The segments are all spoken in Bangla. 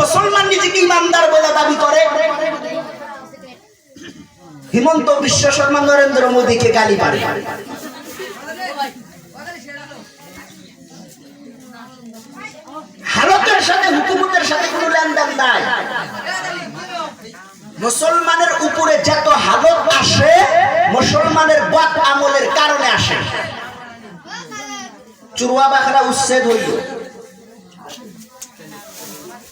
মুসলমান নিজেকে ইমানদার বলে দাবি করে। হিমন্ত বিশ্ব শর্মা, নরেন্দ্র মোদীকে গালি পারে ভারতের সাথে, হুকুমতের সাথে কোনো লেনদেন নাই। মুসলমানের উপরে যত হালত আসে, মুসলমানের বদ আমলের কারণে আসে। চুরুয়া বাখরা উচ্ছেদ হইল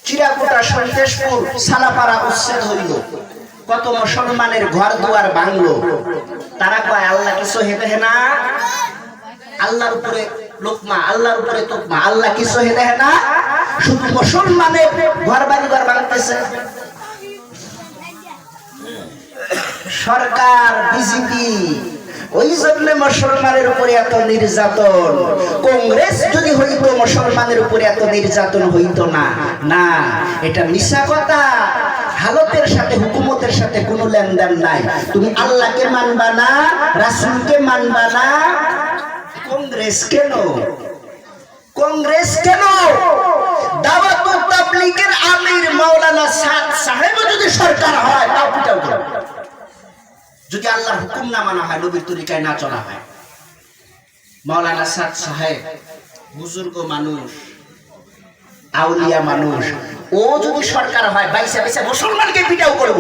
চিরাকুটা সন্তেশপুর, সালাপাড়া উচ্ছেদ হইল কত মুসলমানের ঘর দুয়ার ভাঙলো। তারা কয়, আল্লাহ কিছু হেবে না? আল্লাহর উপরে লোকমা, আল্লাহর উপরে তোকমা, আল্লাহ কিছু হেবে না? শুধু মুসলমানের ঘর বাড়ি ঘর ভাঙতেছে। সরকার, বিজেপি, ওই জন্য মুসলমানের উপরে এত নির্যাতন। কংগ্রেস যদি হইতো, মুসলমানের উপরে এত নির্যাতন হইতো না। না, এটা মিশা কথা। হালতের সাথে, হুকুমতের সাথে কোনো লেনদেন নাই। তুমি আল্লাহকে মানবা না, রাসুলকে মানবা না। কংগ্রেস কেন? কংগ্রেস কেন? দাওয়াত ও আমির মাওলানা সাদ সাহেবও যদি সরকার হয়, তাও পিটাও যদি আল্লাহর হুকুম না মানা হয়, নবীর তরিকায় না চলা হয়। মাওলানা সাদ সাহেব, বুজুর্গ মানুষ, আউলিয়া মানুষ, ও যদি সরকার হয়, বাইসা বাইসা মুসলমানকে পিটাও করব।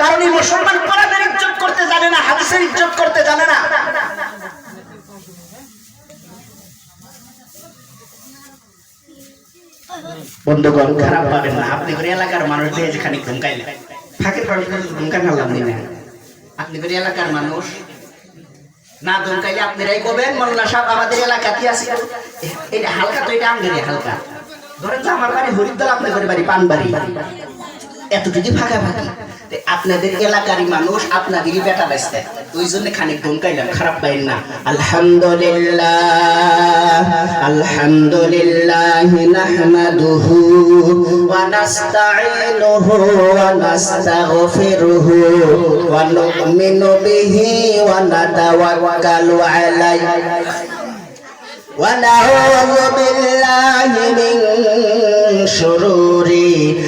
কারণ এই মুসলমান কোরআনের ইজ্জত করতে জানে না, হাদিসের ইজ্জত করতে জানে না। বন্ধুগণ খারাপ পাবেন না। আপনি করে এলাকার মানুষ দিয়ে যেখানে ঘুমকাইলেন। ফাঁকের মানুষ ঘুমকান হারলাম নি না আপনি করে এলাকার মানুষ না ধমকাইলে আপনারাই করবেন? মোল্লা সাহেব আমাদের এলাকাতে আছে? এটা হালকা তো এটা আমগেরে হালকা। ধরেন যে আমার বাড়ি হরিদ্বার আপনাদের বাড়ি পানবাড়ি। এত যদি ফাঁকা ফাঁকা আপনাদের এলাকারই মানুষ আপনাদেরই বেটা বেসতে। ওই জন্য খানিক ধমকাইলাম খারাপ পাইন না আলহামদুলিল্লাহ আলহামদুলিল্লাহ নাহমাদুহু ওয়া নাস্তাঈনুহু ওয়া নাস্তাগফিরুহু ওয়া নু'মিনু বিহি ওয়া নাতাওয়াক্কালু আলাইহি ونعوذ بالله من شرور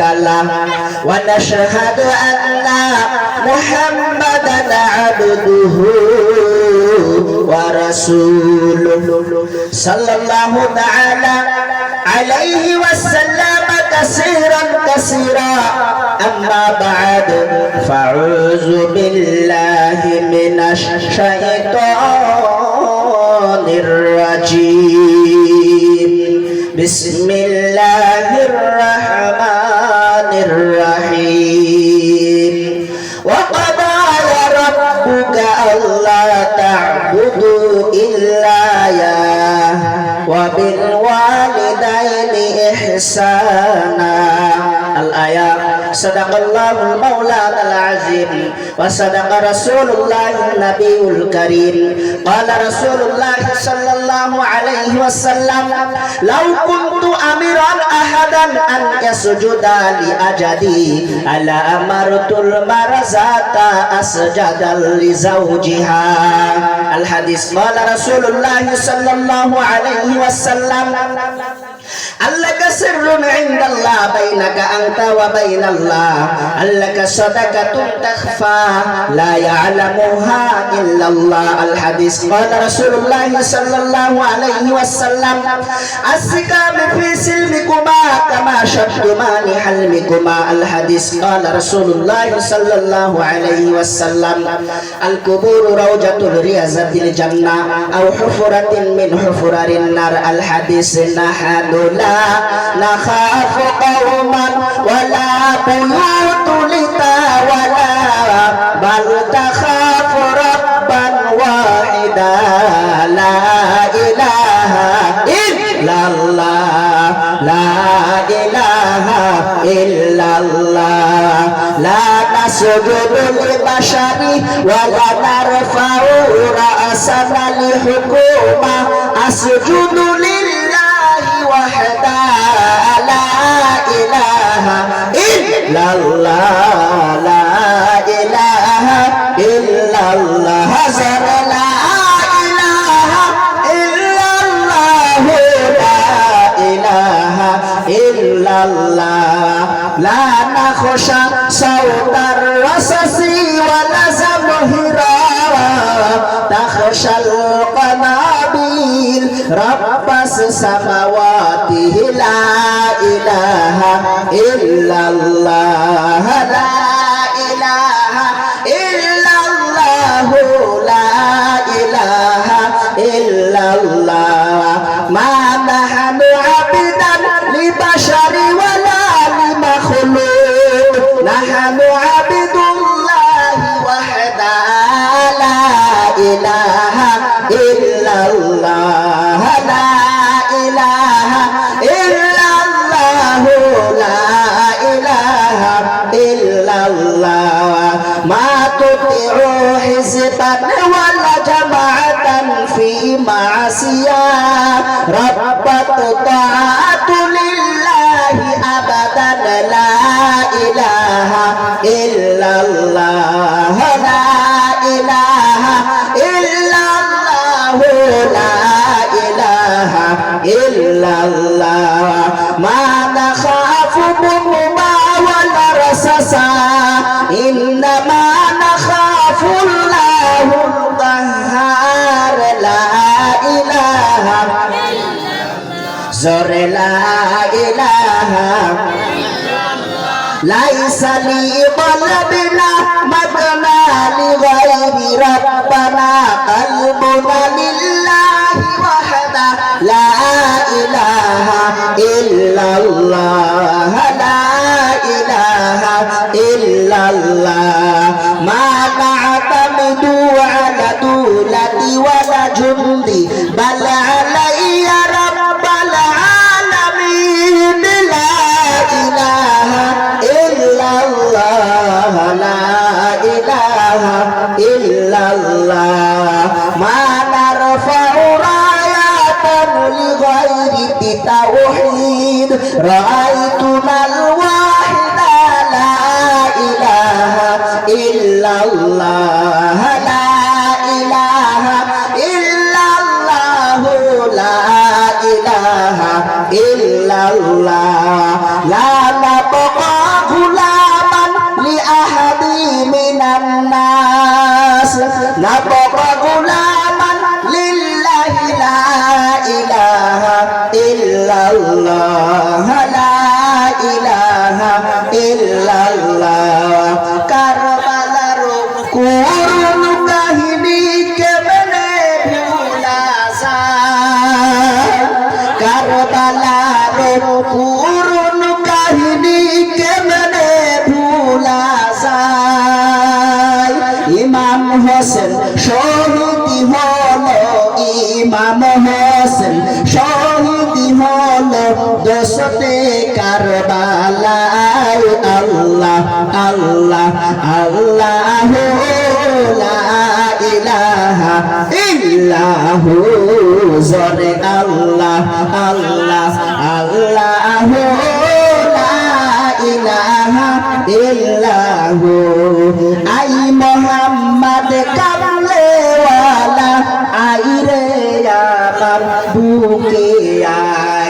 له ونشهد أن محمدا عبده ورسوله. صلى الله تعالى عليه وسلم كثيرا كثيرا. أما بعد فأعوذ بالله من الشيطان الرجيم. بسم الله الرحمن إحسانا الآية صدق الله المولانا العظيم وصدق رسول الله النبي الكريم قال رسول الله صلى الله عليه وسلم لو كنت أمرا أحدا أن يسجد لأجدي ألا أمرت المرزة أسجد لزوجها الحديث قال رسول الله صلى الله عليه وسلم আল্লাহকা সিররুন ইনদাল্লাহ, বাইনাকা আনতা ওয়া বাইনাল্লাহ। আল্লাহকা সাদাকাতুন তাখফা, লা ইয়ালামুহা ইল্লাল্লাহ। আল হাদিস, ক্বালা রাসূলুল্লাহ সাল্লাল্লাহু আলাইহি ওয়াসাল্লাম, আসসিকাম ফি সিলমিকুমা কামা أشد مانع حلمكما الحديث قال رسول الله صلى الله عليه وسلم القبور روجة الرياضة الجنة أو حفرة من حفر النار. الحديث نحن لا نخاف قوما ولا بيوت لتا ولا بل تخاف ربا واحدا. لا إله إلا الله لا إله ইল্লাল্লাহ লা নাসজুদু লিবাশারি ওয়া লা নারফাউ রা'সানা লিহুকুমা আসজুদু লিল্লাহি ওয়াহদা লা ইলাহা ইল্লাল্লাহ লা ইলাহা ইল্লাল্লাহ হাজার লা ইলাহা نخشى صوت الرصص ونزمهرا تخشى القنابيل رب السماوات لا إله إلا الله لا Allah. illallah la ilaha illallah la ilaha illallah ma nakhafu minhuma wa la rasasa innama nakhafu allahu dahar la ilaha zore la ilaha লাইসালি বলব رأيتنا الواحد لا إله إلا الله لا إله إلا الله لا إله إلا الله لا نبقى غلاما لأحد من الناس نبقى غلاما لله لا إله إلا الله আল্লাহ আল্লাহ ইলাহা ইল্লাহু, জরে আল্লাহ আল্লাহ আল্লাহ ইলাহা ইল্লাহু। আই মোহাম্মদ কামলেওয়ালা, আই রে আমার বুকে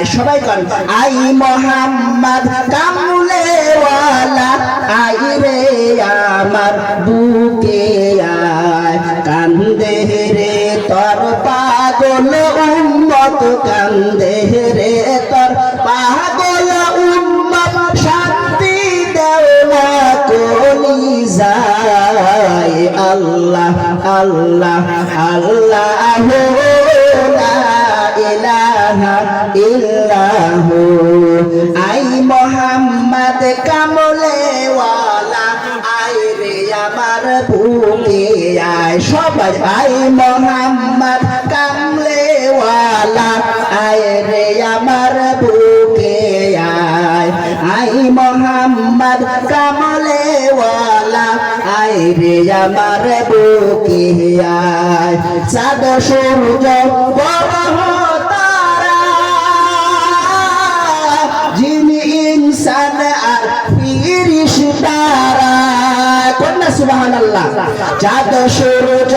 আয়, সবাই কন আই মোহাম্মদ কামলেওয়ালা আই রে আমার বুকে আয়। কান্দে রে তোর পাগল উম্মত, কান্দে রে তোর পাগল উম্মত। শান্তি দেওয়া কলি যায়। আল্লাহ আল্লাহ আল্লাহ আমার বুকে চাঁদ সূর্য বড় যিনি ইনসান আর ফিরিস তারা। কন্যা সুবাহ আল্লাহ সূর্য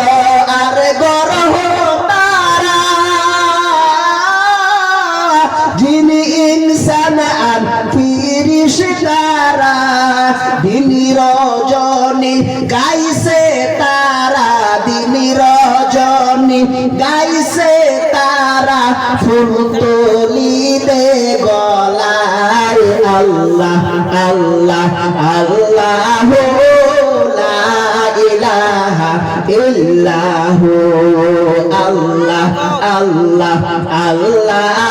আল্লাহ আল্লাহ আল্লাহ আল্লাহ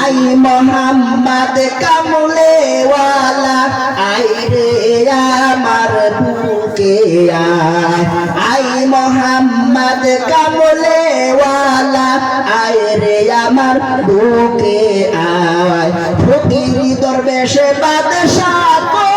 আই মোহাম্মদ কামলে আই রে আমার আই মোহাম্মদ কামলে ওয়ালা আই রে আমার বুকে আয় ফকির দরবেশে বাদশাহ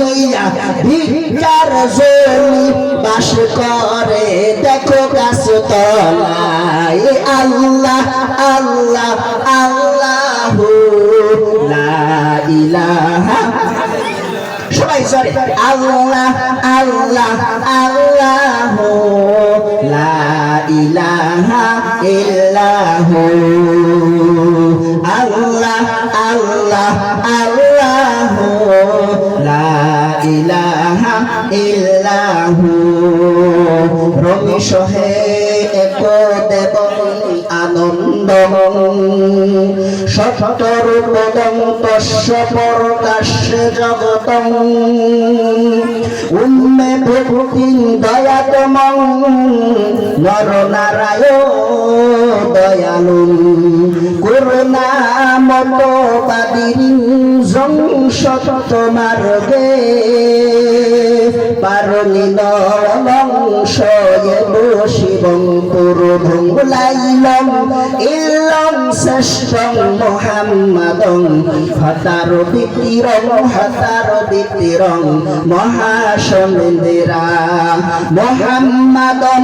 লইয়া ভিকার জলি বাস করে। দেখো গাছ তলায় আল্লাহ আল্লাহ আল্লাহ ইলাহা। আল্লাহ আল্লাহ আল্লাহ লা ইলাহা ইল্লাহু। আল্লাহ আল্লাহ আল্লাহ। ইলাহা ইল্লাহু। রমি সহে এক দেব আনন্দ। সত্তর পদম তস্য প্রকাশ্য জগতং উন্মে ভক্তি দয়াতম নর নারায়ণ দয়ালু। করুণা মত বাদির জংশত মার্গে পারলি নংশ শিবং পুরুভং লাইলং ইল্লং শ্রেষ্ঠং মোহাম্মদং। হতার বিতিরং হতার বিতিরং মহাসমিন্দিরা মোহাম্মদং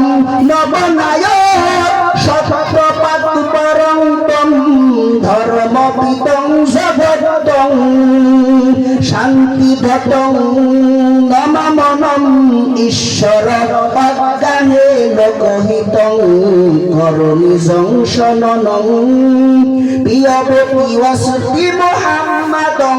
নবনায়ক। সত্যপাত পরং ধর্ম পিতং শান্তি ভটং ঈশ্বর অজ্ঞানে লোকহিতং করণি জংশননং প্রিয়বতী ওয়াসতি মোহাম্মদং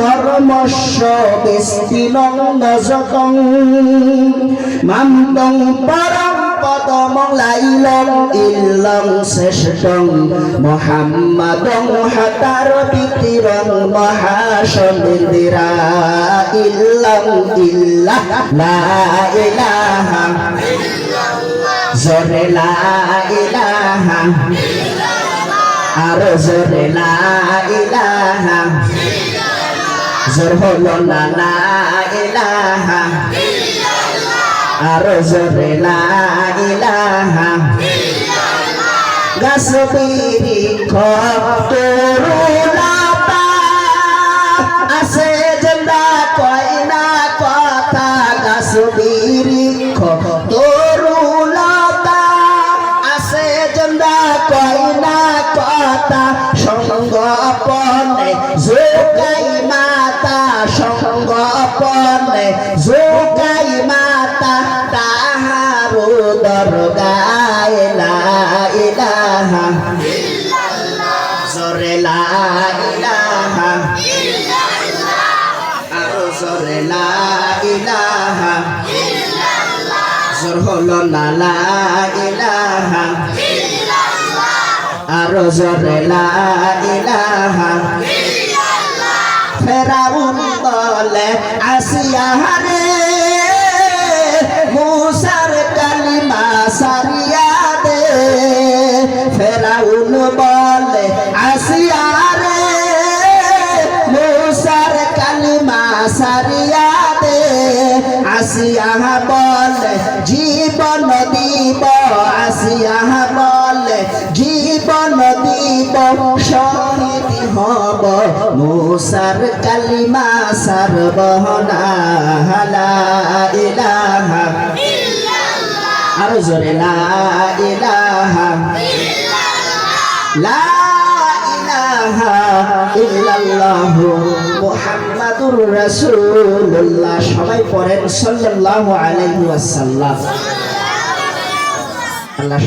ধর্মস্য বিস্তীর্ণং নজতং মান্তং পরম পদম লাইলং ইল্লং শ্রেষ্ঠং। মোহাম্মদং হতার বিতিরং মহাসমিন্দিরা ইল্লং ইল্লাহ লা ইলাহা। জোরে আর জোরে লা ইলাহা। জোর হলো না লা ইলাহা আর জোরে লা ইলাহা গাছ বিরি খতরুলাতা হলো না, লা ইলাহা আরও জোরে, লা ইলাহা ফেরাউন বলে, আসিয়া রে, মুসার কালিমা সারিয়া দে। ফেরাউন বলে, আসিয়া রে, মুসার কালিমা সারিয়া দে। আসিয়া দিব আসিয়া বলে জীবন শহীদ হব মুসার কালিমা ইলাহা আরও জোরে লা ইলাহা সবাই পড়েন সাল্লাল্লাহু আলাইহি আল্লাহ